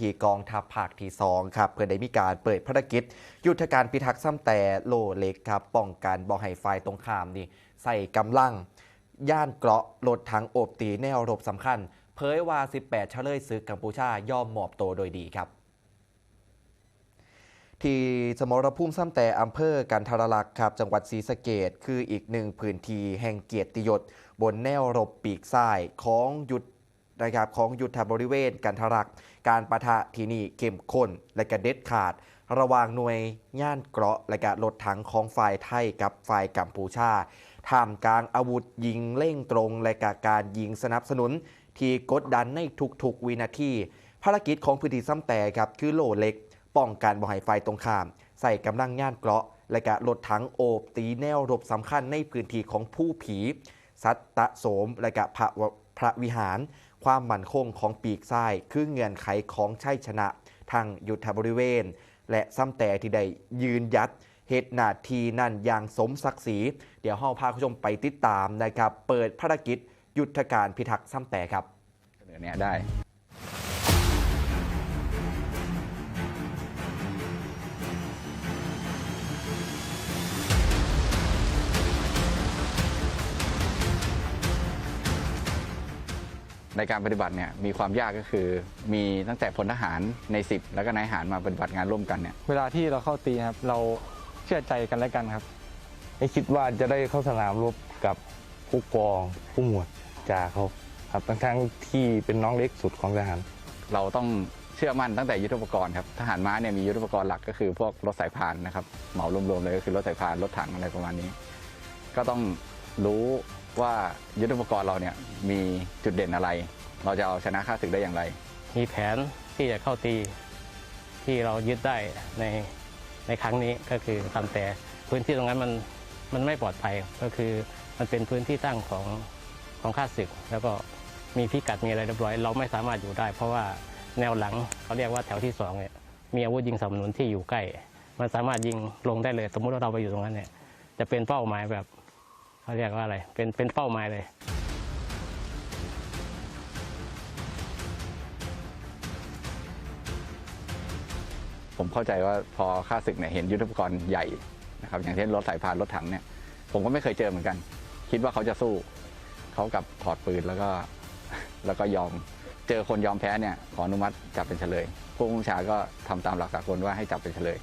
ที่กองทัพภาคที่2ครับเพื่อได้มีการเปิดภารกิจ ยุทธการพิทักษ์ซ้ำแต่โลเล็กครับป้องกันบ่ให้ฝ่ายตรงข้ามนี่ใส่กำลัง ย่านเกราะรถถังโอบตีแนวรบสำคัญ เผยว่า 18เฉลยศึกกัมพูชายอมหมอบตัวโดยดีครับ ที่สมรภูมิซ้ำแต่อำเภอกันทรลักษ์ครับจังหวัดศรีสะเกดคืออีกหนึ่งพื้นที่แห่งเกียรติยศบนแนวรบปีกซ้ายของยุทธ นะครับของยุทธบริเวณกันทรัก การประทะที่นี่เข้มข้นและกระเด็ดขาด ระหว่างหน่วยย่านเกราะและกรถถังของฝ่ายไทยกับฝ่ายกัมพูชาท่ามกลางอาวุธยิงเล่งตรง และกการยิงสนับสนุน ที่กดดันในทุกๆวินาทีภารกิจของพื้นที่ซ้ำแต่ครับคือโหลเล็ก ป้องกันบ่ให้ไฟตรงข้าม ใส่กำลังย่านเกราะ และกรถถังโอบตีแนวรบสำคัญในพื้นที่ของผู้ผี สัตตะโสมและกพระพระวิหาร ความมั่นคงของปีกซ้าย คือเงื่อนไขของชัยชนะทางยุทธบริเวณ และซ้ำแต่ที่ได้ยืนยัดเหตุนาทีนั่นอย่างสมศักดิ์ศรี เดี๋ยวห้องพาคุณผู้ชมไปติดตามนะครับ เปิดภารกิจยุทธการพิทักษ์ซ้ำแต่ครับเสนอเนี่ยได้ ในการปฏิบัติเนี่ยมีความยากก็คือมีตั้งแต่พลทหารใน 10 แล้วก็นายทหารมาปฏิบัติงานร่วมกันเนี่ยเวลาที่เราเข้าตีครับเราเชื่อใจกันและกันครับไม่คิดว่าจะได้เข้าสนามรบกับผู้กองผู้หมวดจ่าเขาครับทั้งๆที่เป็นน้องเล็กสุดของทหาร เราต้องเชื่อมั่นตั้งแต่ยุทธปกรณ์ครับทหารม้าเนี่ยมียุทธปกรณ์หลักก็คือพวกรถสายพานนะครับเหมารวมๆเลยก็คือรถสายพานรถถังอะไรประมาณนี้ ก็ต้องรู้ ว่ายุทธปกรณ์เราเนี่ยมีจุดเด่นอะไร เราจะเอาชนะข้าศึกได้อย่างไร มีแผนที่จะเข้าตีที่เรายึดได้ในในครั้งนี้ก็คือทำแต่พื้นที่ตรงนั้นมันมันไม่ปลอดภัยก็คือมันเป็นพื้นที่ตั้งของของข้าศึก แล้วก็มีพิกัดมีอะไรเรียบร้อย เราไม่สามารถอยู่ได้ เพราะว่าแนวหลังเขาเรียกว่าแถวที่สองเนี่ยมีอาวุธยิงสนุนที่อยู่ใกล้ มันสามารถยิงลงได้เลย สมมุติว่าเราไปอยู่ตรงนั้นเนี่ยจะเป็นเป้าหมายแบบ เขาเรียกว่าอะไร เป็นเป็นเป้าหมายเลย ผมเข้าใจว่าพอข้าศึกเนี่ยเห็นยุทธปกรณ์ใหญ่นะครับอย่างเช่นรถสายพานรถถังเนี่ย ผมก็ไม่เคยเจอเหมือนกัน คิดว่าเขาจะสู้ เขากับถอดปืนแล้วก็แล้วก็ยอม เจอคนยอมแพ้เนี่ยขออนุมัติจับเป็นเฉลยผู้บัญชาก็ทำตามหลักสากลว่าให้จับเป็นเฉลย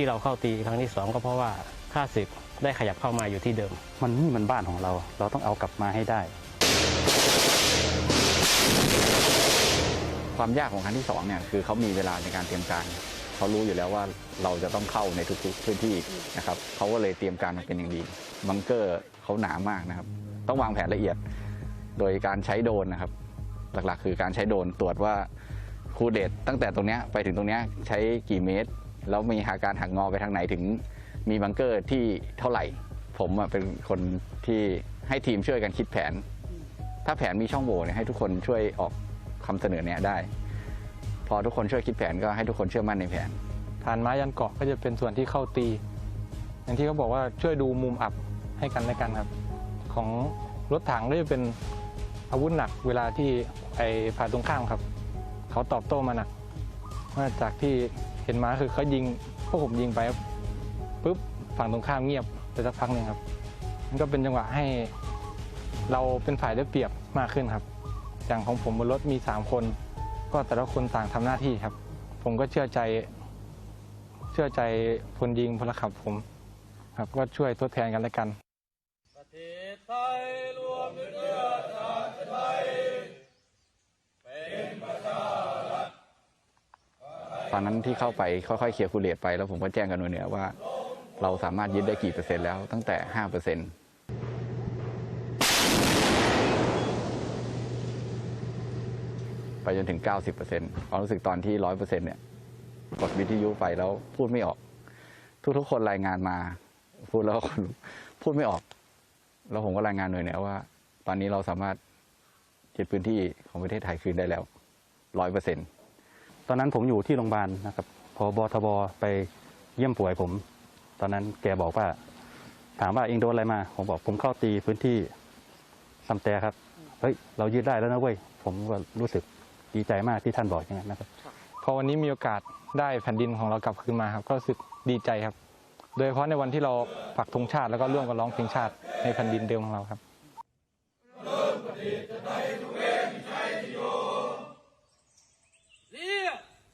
ที่เราเข้าตีครั้งที่สองก็เพราะว่าข้าศึกได้ขยับเข้ามาอยู่ที่เดิม มันนี่มันบ้านของเรา เราต้องเอากลับมาให้ได้ ความยากของครั้งที่สองเนี่ยคือเขามีเวลาในการเตรียมการเขารู้อยู่แล้วว่าเราจะต้องเข้าในทุกๆพื้นที่นะครับเขาก็เลยเตรียมการมาเป็นอย่างดีบังเกอร์เขาหนามากนะครับ ต้องวางแผนละเอียด โดยการใช้โดรนนะครับ หลักๆ คือการใช้โดรนตรวจว่าคูเดตตั้งแต่ตรงเนี้ยไปถึงตรงเนี้ยใช้กี่เมตร แล้วมีหาการหักงอไปทางไหนถึงมีบังเกอร์ที่เท่าไหร่ ผมเป็นคนที่ให้ทีมช่วยกันคิดแผน ถ้าแผนมีช่องโหว่เนี่ยให้ทุกคนช่วยออกคำเสนอแนะได้ พอทุกคนช่วยคิดแผนก็ให้ทุกคนเชื่อมั่นในแผนฐานไม้ยันเกาะก็จะเป็นส่วนที่เข้าตี อย่างที่เขาบอกว่าช่วยดูมุมอับให้กันและกันครับ ของรถถังก็จะเป็นอาวุธหนักเวลาที่ไอ้ฝ่ายตรงข้ามครับ เขาตอบโต้มาหนักว่าจากที่ ห็นมาคือเขายิงพวกผมยิงไปปุ๊บฝั่งตรงข้ามเงียบไปสักพักหนึ่งครับมันก็เป็นจังหวะให้เราเป็นฝ่ายได้เปรียบมากขึ้นครับ อย่างของผมบนรถมีสามคน ก็แต่ละคนต่างทำหน้าที่ครับ ผมก็เชื่อใจ เชื่อใจพลยิงพลขับผม ครับก็ช่วยทดแทนกันและกัน ตอนนั้นที่เข้าไปค่อยๆเคลียร์คูเลตไปแล้วผมก็แจ้งกันหน่วยเหนือว่า เราสามารถยึดได้กี่เปอร์เซ็นต์แล้วตั้งแต่ห้าเปอร์เซ็นต์ไปจนถึง 90เปอร์เซ็นต์ความรู้สึกตอนที่ร้อยเปอร์เซ็นต์เนี่ยกดวิทยุไปแล้วพูดไม่ออก ทุกๆคนรายงานมา พูดแล้วคนพูดไม่ออก แล้วผมก็รายงานหน่วยเหนือว่า ตอนนี้เราสามารถยึดพื้นที่ของประเทศไทยคืนได้แล้วร้อยเปอร์เซ็นต์ ตอนนั้นผมอยู่ที่โรงพยาบาลนะครับพอบทบไปเยี่ยมป่วยผม ตอนนั้นแกบอกว่า ถามว่าเองโดนอะไรมา ผมบอกผมเข้าตีพื้นที่ซัมแต่ครับเฮ้ยเรายึดได้แล้วนะเว้ยผมก็รู้สึกดีใจมากที่ท่านบอกอย่างนั้นนะครับพอวันนี้มีโอกาสได้แผ่นดินของเรากลับคืนมาครับ ก็รู้สึกดีใจครับ โดยเฉพาะในวันที่เราปักธงชาติแล้วก็ร่วมกันร้องเพลงชาติในแผ่นดินเดิมของเราครับ